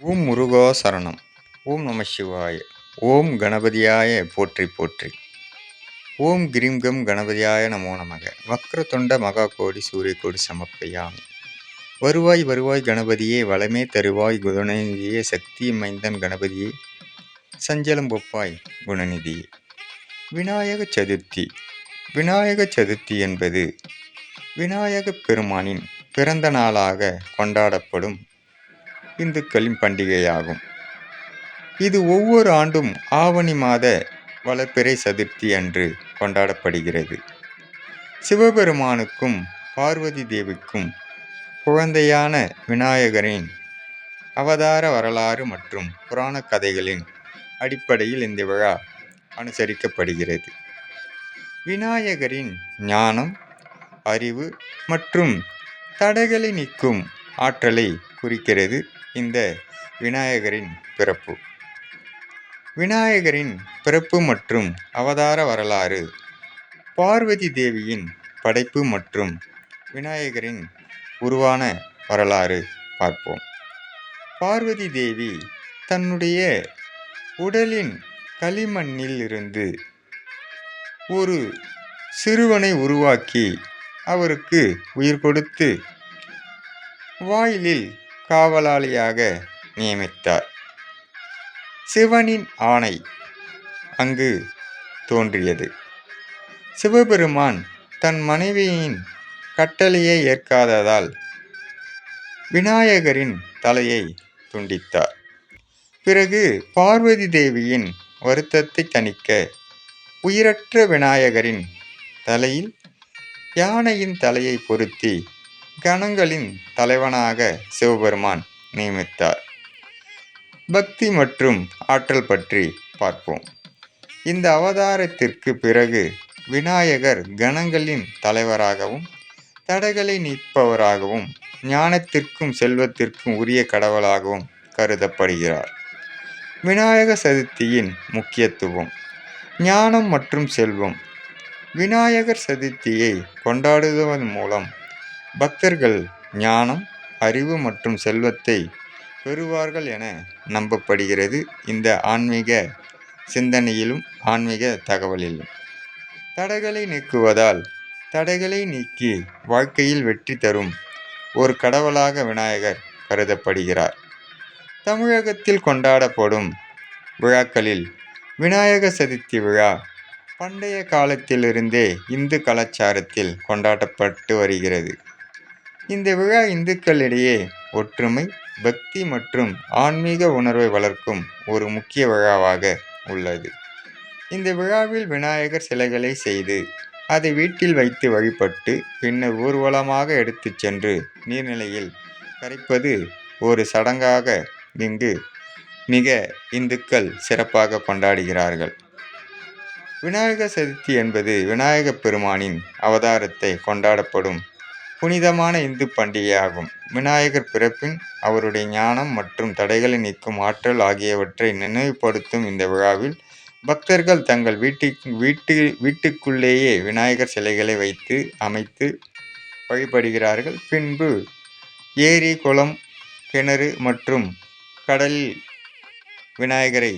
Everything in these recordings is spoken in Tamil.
ஓம் முருகா சரணம். ஓம் நம சிவாய. ஓம் கணபதியாய போற்றி போற்றி. ஓம் கிரீம் கம் கணபதியாய நமோ நமக. வக்ரதுண்ட மகா கோடி சூரிய கோடி சமப்பையாமி வருவாய் வருவாய் கணபதியே வளமே தருவாய் குணநிதியே சக்தி மைந்தன் கணபதியே சஞ்சலம் பொப்பாய் குணநிதியே. விநாயக சதுர்த்தி. விநாயக சதுர்த்தி என்பது விநாயக பெருமானின் பிறந்த நாளாக கொண்டாடப்படும் இந்துக்களின் பண்டிகையாகும். இது ஒவ்வொரு ஆண்டும் ஆவணி மாத வளர்ப்பிறை சதுர்த்தி அன்று கொண்டாடப்படுகிறது. சிவபெருமானுக்கும் பார்வதி தேவிக்கும் குழந்தையான விநாயகரின் அவதார வரலாறு மற்றும் புராண கதைகளின் அடிப்படையில் இந்த விழா அனுசரிக்கப்படுகிறது. விநாயகரின் ஞானம் அறிவு மற்றும் தடைகளை நீக்கும் ஆற்றலை குறிக்கிறது இந்த விநாயகரின் பிறப்பு. விநாயகரின் பிறப்பு மற்றும் அவதார வரலாறு. பார்வதி தேவியின் படைப்பு மற்றும் விநாயகரின் உருவான வரலாறு பார்ப்போம். பார்வதி தேவி தன்னுடைய உடலின் களிமண்ணில் இருந்து ஒரு சிறுவனை உருவாக்கி அவருக்கு உயிர் கொடுத்து வாயிலில் காவலாளியாக நியமித்தார். சிவனின் ஆணை அங்கு தோன்றியது. சிவபெருமான் தன் மனைவியின் கட்டளையை ஏற்காததால் விநாயகரின் தலையை துண்டித்தார். பிறகு பார்வதி தேவியின் வருத்தத்தை தணிக்க உயிரற்ற விநாயகரின் தலையில் யானையின் தலையை பொருத்தி கணங்களின் தலைவனாக சிவபெருமான் நியமித்தார். பக்தி மற்றும் ஆற்றல் பற்றி பார்ப்போம். இந்த அவதாரத்திற்கு பிறகு விநாயகர் கணங்களின் தலைவராகவும் தடைகளை நீப்பவராகவும் ஞானத்திற்கும் செல்வத்திற்கும் உரிய கடவுளாகவும் கருதப்படுகிறார். விநாயக சதுர்த்தியின் முக்கியத்துவம் ஞானம் மற்றும் செல்வம். விநாயகர் சதுர்த்தியை கொண்டாடுவதன் மூலம் பக்தர்கள் ஞானம் அறிவு மற்றும் செல்வத்தை பெறுவார்கள் என நம்பப்படுகிறது இந்த ஆன்மீக சிந்தனையிலும் ஆன்மீக தகவலிலும். தடைகளை நீக்குவதால் தடைகளை நீக்கி வாழ்க்கையில் வெற்றி தரும் ஒரு கடவுளாக விநாயகர் கருதப்படுகிறார். தமிழகத்தில் கொண்டாடப்படும் விழாக்களில் விநாயக சதுர்த்தி விழா பண்டைய காலத்திலிருந்தே இந்து கலாச்சாரத்தில் கொண்டாடப்பட்டு வருகிறது. இந்த விழா இந்துக்களிடையே ஒற்றுமை பக்தி மற்றும் ஆன்மீக உணர்வை வளர்க்கும் ஒரு முக்கிய விழாவாக உள்ளது. இந்த விழாவில் விநாயகர் சிலைகளை செய்து அதை வீட்டில் வைத்து வழிபட்டு பின்னர் ஊர்வலமாக எடுத்து சென்று நீர்நிலையில் கரைப்பது ஒரு சடங்காக இங்கு மிக இந்துக்கள் சிறப்பாக கொண்டாடுகிறார்கள். விநாயகர் சதுர்த்தி என்பது விநாயகப் பெருமானின் அவதாரத்தை கொண்டாடப்படும் புனிதமான இந்து பண்டிகையாகும். விநாயகர் பிறப்பின் அவருடைய ஞானம் மற்றும் தடைகளை நீக்கும் ஆற்றல் ஆகியவற்றை நினைவுபடுத்தும் இந்த விழாவில் பக்தர்கள் தங்கள் வீட்டுக்கு வீட்டு வீட்டுக்குள்ளேயே விநாயகர் சிலைகளை வைத்து அமைத்து வழிபடுகிறார்கள். பின்பு ஏரி குளம் கிணறு மற்றும் கடலில் விநாயகரை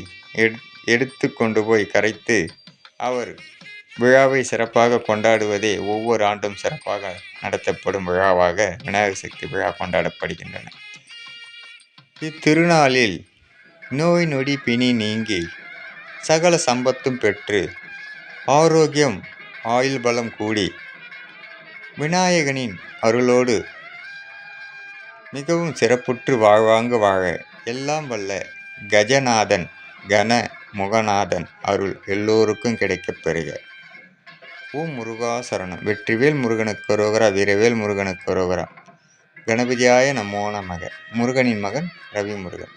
எடுத்து கொண்டு போய் கரைத்து அவர் விழாவை சிறப்பாக கொண்டாடுவதே ஒவ்வொரு ஆண்டும் சிறப்பாக நடத்தப்படும் விழாவாக விநாயகர் சக்தி விழா கொண்டாடப்படுகின்றன. இத்திருநாளில் நோய் நொடி பிணி நீங்கி சகல சம்பத்தும் பெற்று ஆரோக்கியம் ஆயுள் பலம் கூடி விநாயகனின் அருளோடு மிகவும் சிறப்புற்று வாழ்வாங்கு வாழ எல்லாம் வல்ல கஜநாதன் கன முகநாதன் அருள் எல்லோருக்கும் கிடைக்கப் பெறுக. ஓம் முருகாசரணம் வெற்றிவேல் முருகனுக்கு ரோகரா வீரவேல் முருகனுக்கு ரோகரா. கணபதியாய நமோ நமக. முருகனின் மகன் ரவி முருகன்